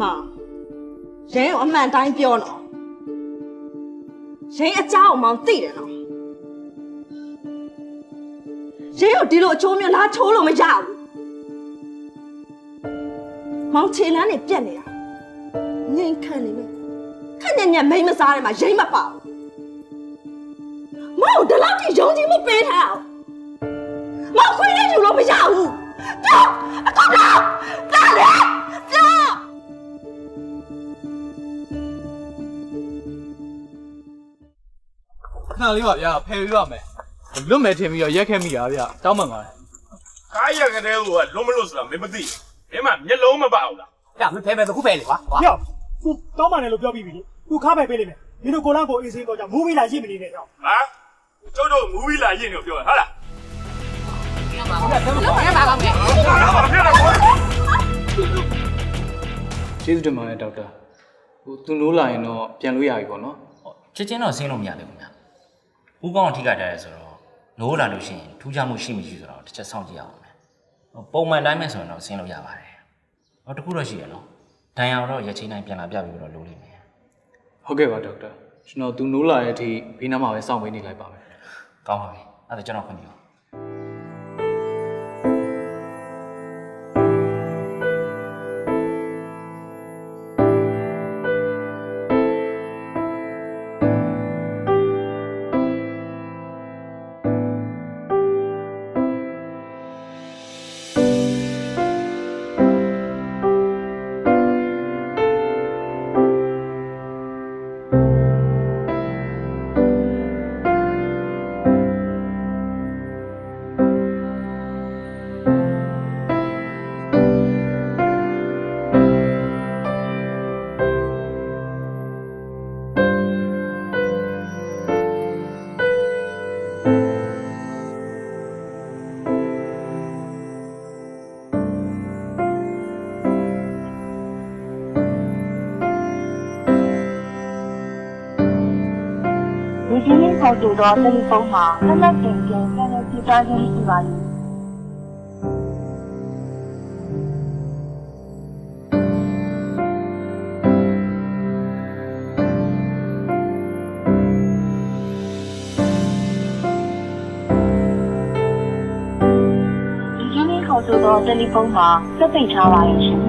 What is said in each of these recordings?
မောင်ရင်းကိုအမှန်တိုင်းပြောနော်ရင်းအเจ้าကိုမောင်သိတယ်နော်ရင်းကိုဒီလိုအချိုးမျိုးလားချိုးလို့မရဘူးမောင်ခြေလမ်းနေပြက်နေတာငိမ့်ခန့်နေမယ်ခက်ညံ့ညံ့မိမ့်မစားတယ်မှာရိမ့်မပါဘူးမောင်ဒီလောက်ထိယုံကြည်မှုပေးထားအောင်မောင်ခွေးလေးယူလို့မရဘူး ပြောအခုတော့လာလေပြောခဏလေးပါဗျာဖယ်ပြရမယ်လွတ်မယ်ထင်ပြီးတော့ရက်ခဲ့မိတာဗျာတောင်းပန်ပါတယ်ကားရကတဲ့ဟိုကလုံးမလို့ဆိုတာမင်းမသိဘယ်မှာမျက်လုံးမပါဘူးလား။ဒါမဖဲပဲခုဖဲလေကွာ။။ပြောသူတောင်းပန်တယ်လို့ပြောပြီးပြီလေ။ तू ခါပဲပေးလိမ့်မယ်။မင်းတို့ကိုလန်းကိုအေးစင်းတော့ကြမူးပြီးလာရင့်မနေနဲ့တော့ဟာကျုပ်တို့မူဗီလာရင်တော့ပြောဟုတ်လား လုံးဝရပါပါမယ်ဟာဘာဖြစ်လဲကွာကျေးဇူးတင်ပါတယ်ဒေါက်တာဟိုသူနိုးလာရင်တော့ပြန်လို့ရပြီပေါ့နော်ချက်ချင်းတော့ဆင်းလို့မရသေးဘူးခင်ဗျ။ဦးကောင်းထိခိုက်ကြရဲဆိုတော့နိုးလာလို့ရှိရင်ထူးခြားမှုရှိမရှိဆိုတော့တစ်ချက်စောင့်ကြည့်ရအောင်မယ်။ပုံမှန်တိုင်းပဲဆိုရင်တော့ဆင်းလို့ရပါတယ်။ဟောတခုတော့ရှိရနော်။ဒဏ်ရာတော့ရက်ချင်းတိုင်းပြန်လာပြပြီးတော့လိုလိမ့်မယ်ဟုတ်ကဲ့ပါဒေါက်တာကျွန်တော်သူနိုးလာတဲ့အထိဘေးနားမှာပဲစောင့်ပေးနေလိုက်ပါမယ်။ကောင်းပါပြီ။အဲ့ဒါကျွန်တော်ခွင့်ပြု။ ဒီဒီနေ့ခေါ်ဆိုတော့တယ်လီဖုန်းမှာဆက်လက်တင်ပြပြန်လည်ပြသခြင်းရှိပါသည်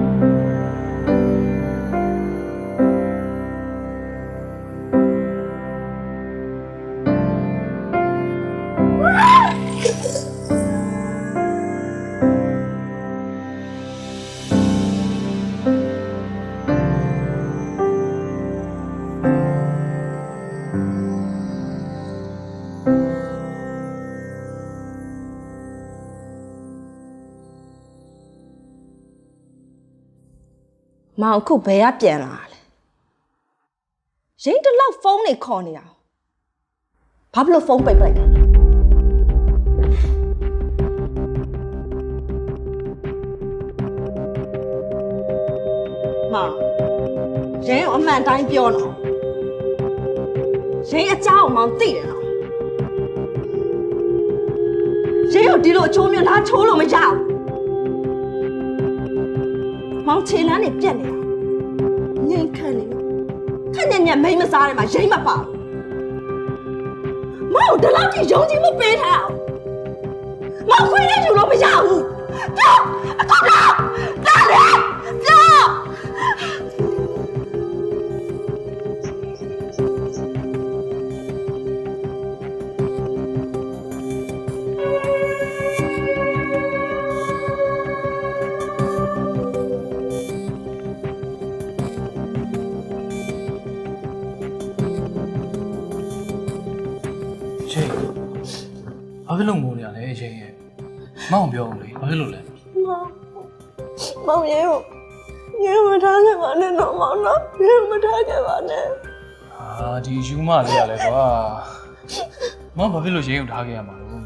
မှာဆက်ပိတ်ထားပါရဲ့ရှင် မောင်အခုဘယ်ကပြန်လာလဲရင်းတစ်လောက်ဖုန်းနေခေါ်နေတာဘာဖြစ်လို့ဖုန်းပိတ်ပလိုက်လဲမောင်ရင်းကိုအမှန်တိုင်းပြောနော်ရင်းအเจ้าကိုမောင်သိတယ်နော်ရင်းကိုဒီလိုအချိုးမျိုးလားချိုးလို့မရဘူး မောင်ခြေလမ်းနေပြက်နေတာငိမ့်ခန့်နေမယ်ခက်ညံ့ညံ့မိမ့်မစားတယ်မှာရိမ့်မပါဘူးမောင်ဒီလောက်ထိယုံကြည်မှုပေးထားအောင်မောင်ခွေးလေးယူလို့မရဘူးပြောအခုတော့ ဖြစ်လို့ငိုနေရလဲချိန်ရဲ့မောင်ပြောဦးလေဘာဖြစ်လို့လဲမောင်ရဲကိုရဲမထားခဲ့ပါနဲ့တော့မောင်နော်ရဲမထားခဲ့ပါနဲ့အာဒီယူမလေးရလဲကွာမောင်ဘာဖြစ်လို့ချိန်ကိုထားခဲ့ရမှာလို့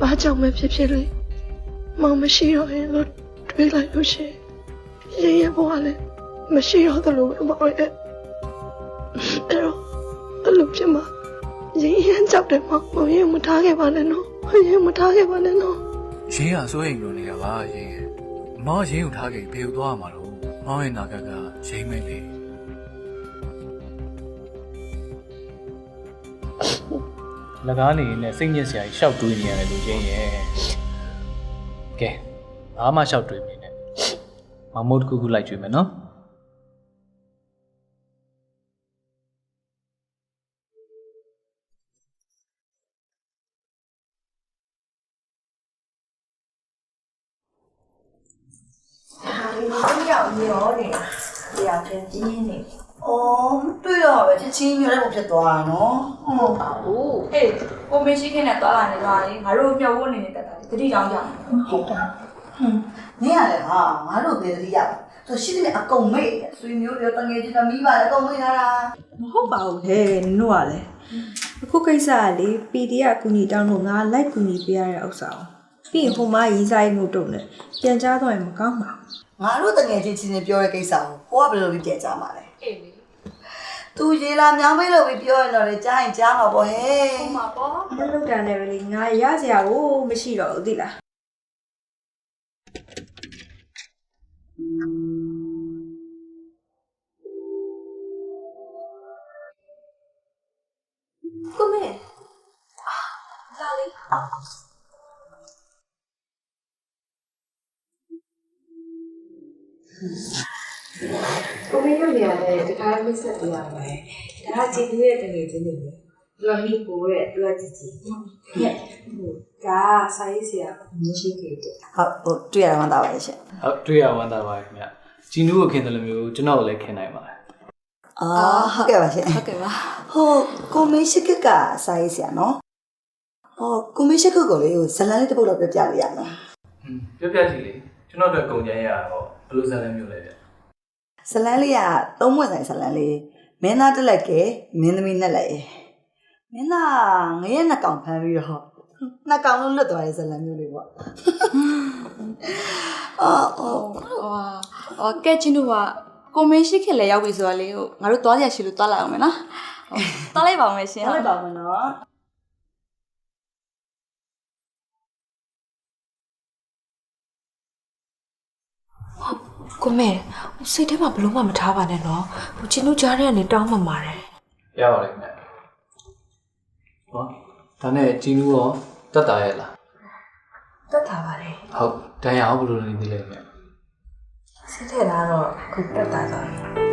ဘာကြောင့်ပဲဖြစ်ဖြစ်လေမောင်မရှိတော့ရင်လို့တွေးလိုက်လို့ရှိရင်ရရဘွားလည်းမရှိတော့သလိုပဲမောင်ရဲ့အဲ့တော့အဲ့လိုဖြစ်မှာ ရင်းရမ်းကြောက်တယ်မောင်မောင်ရင်မထားခဲ့ပါနဲ့နော်ရင်မထားခဲ့ပါနဲ့နော်ရင်းကစိုးရိမ်လို့နေတာပါရင်းရဲ့အမောင်ကရင်းကိုထားခဲ့ဘယ်ကိုသွားရမှာလို့မောင်ရဲ့နာကကရင်းမဲလေလကားနေနဲ့စိတ်ညစ်စရာကြီးရှောက်တွေးနေရတယ်လို့ရင်းရဲ့ကဲဘာမှရှောက်တွေးမိနဲ့မမုတ်တစ်ခုခုလိုက်ကြွေးမယ်နော် အော်တွေ့တော့ပဲချက်ချင်းမျိုးလည်းမဖြစ်သွားတာနော်ဟုတ်ပါဘူးဟေးကိုမေရှိခင်းနဲ့တွာလာနေတော့လေငါတို့မျောဝန်းနေနေတက်တာလေတတိကြောင်ကြောင်ဟုတ်တာဟွန်းနင်းရတယ်ဟာငါတို့ဘယ်တည်းရဆိုရှိတယ်အကုန်မေ့ဆွေမျိုးတွေတငယ်ချင်းသမီးပါအကုန်မေ့ထားတာမဟုတ်ပါဘူးဟဲ့နင်တို့ကလည်းအခုကိစ္စကလေ PD ကအကူညီတောင်းလို့ငါလိုက်ကူညီပေးရတဲ့ဥစ္စာအောင်ပြီးရင်ဟိုမရေးစားရေးမှုတုံနဲ့ပြန်ကြားတော့ရင်မကောင်းပါဘူး ငါတို့တငယ်ချင်းချင်းချင်းပြောတဲ့ကိစ္စကိုဟိုကဘယ်လိုပြီးပြန်ကြမှာလဲအေးလေသူရေလာမြောင်းမေးလို့ပြီးပြောရင်တော့လေကြားရင်ကြားမှာပေါ့ဟဲ့ဟိုမှာပေါ့မလုပ်တာနဲ့ပဲလေငါရစရာကိုမရှိတော့ဘူးသိလားကိုမေကိုမ တို့နေရာနဲ့တခါမဆက်ပြရမယ်ဒါကကြည်သူရဲ့တငယ်ချင်းတွေပဲသူကမိကိုရဲ့သူကကြည်ကြည်ဟဲ့ဟိုဒါစာရေးဆရာမရှိခဲ့တဲ့ဟုတ်ဟိုတွေ့ရတာမှသာပါရဲ့ရှင်ဟုတ်တွေ့ရဝမ်းသာပါခင်ဗျဂျီနူးကိုခင်တယ်လို့မျိုးကျွန်တော်ကိုလည်းခင်နိုင်ပါတယ်အာဟုတ်ကဲ့ပါရှင်ဟုတ်ကဲ့ပါဟိုကိုမေရှိကကစာရေးဆရာနော်ဟိုကိုမေရှိကကိုလေဟိုဇလန်လေးတစ်ပုဒ်တော့ပြောပြလို့ရမလားဟွန်းပြပြကြည့်လေကျွန်တော်တို့ကုန်ကြမ်းရတော့ဘယ်လိုဇာတ်လမ်းမျိုးလဲဗျ ဇလန်လေးကသုံးမွေဆိုင်ဇလန်လေးမင်းသားတက်လက်ကဲမင်းသမီးနဲ့လက်ရဲ့မင်းသားငရဲနှစ်ကောင်ဖမ်းပြီးတော့နှစ်ကောင်လုံးလွတ်သွားတဲ့ဇလန်မျိုးလေးပေါ့အော်အော်ဟိုအော်ကဲချင်းတို့ကကိုမေရှိခင်းလဲရောက်ပြီဆိုတော့လေဟိုငါတို့သွားရရှိလို့သွားလိုက်အောင်မယ်နော်သွားလိုက်ပါအောင်မယ်ရှင်ဟုတ်လိုက်ပါမယ်နော် ကိုမဲစိတ်ထဲမှာဘလို့မှမထားပါနဲ့နော်ဟိုချင်းတို့ကြားထဲကနေတောင်းမှမှာတယ်ရပါတယ်ခင်ဗျဟောဒါနဲ့ဂျီနူးရောတက်တာရဲ့လားတတ်တာပါတယ်ဟုတ်တန်ရအောင်ဘယ်လိုနေသေးလဲခင်ဗျစိတ်ထဲလာတော့ခုတက်တာသွားတယ်